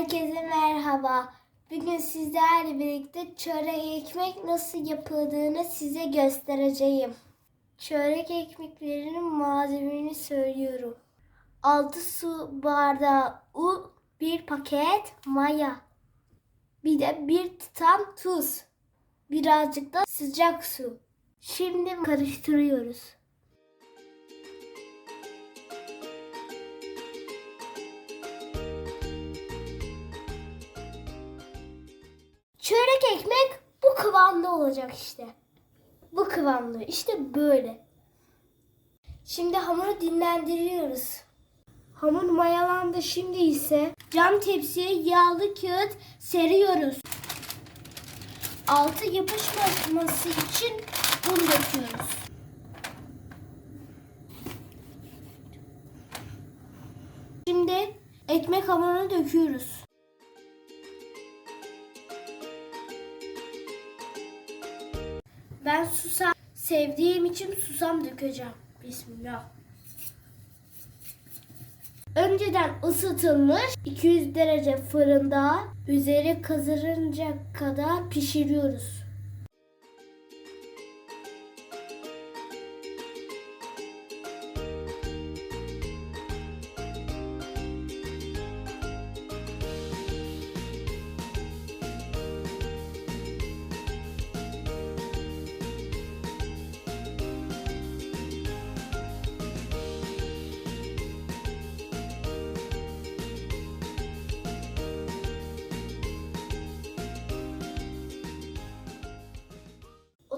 Herkese merhaba. Bugün sizlerle birlikte çörek ekmek nasıl yapıldığını size göstereceğim. Çörek ekmeklerinin malzemelerini söylüyorum. 6 su bardağı un, 1 paket maya. Bir de bir tutam tuz. Birazcık da sıcak su. Şimdi karıştırıyoruz. Çörek ekmek bu kıvamda olacak işte. Bu kıvamda. İşte böyle. Şimdi hamuru dinlendiriyoruz. Hamur mayalandı. Şimdi ise cam tepsiye yağlı kağıt seriyoruz. Altı yapışmaması için un döküyoruz. Şimdi ekmek hamurunu döküyoruz. Ben susam sevdiğim için susam dökeceğim. Bismillah. Önceden ısıtılmış 200 derece fırında üzeri kızarınca kadar pişiriyoruz.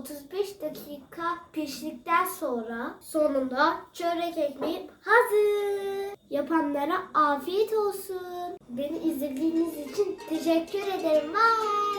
...35 dakika piştikten sonra... ...sonunda çörek ekmeğim hazır. Yapanlara afiyet olsun. Beni izlediğiniz için teşekkür ederim. Bye.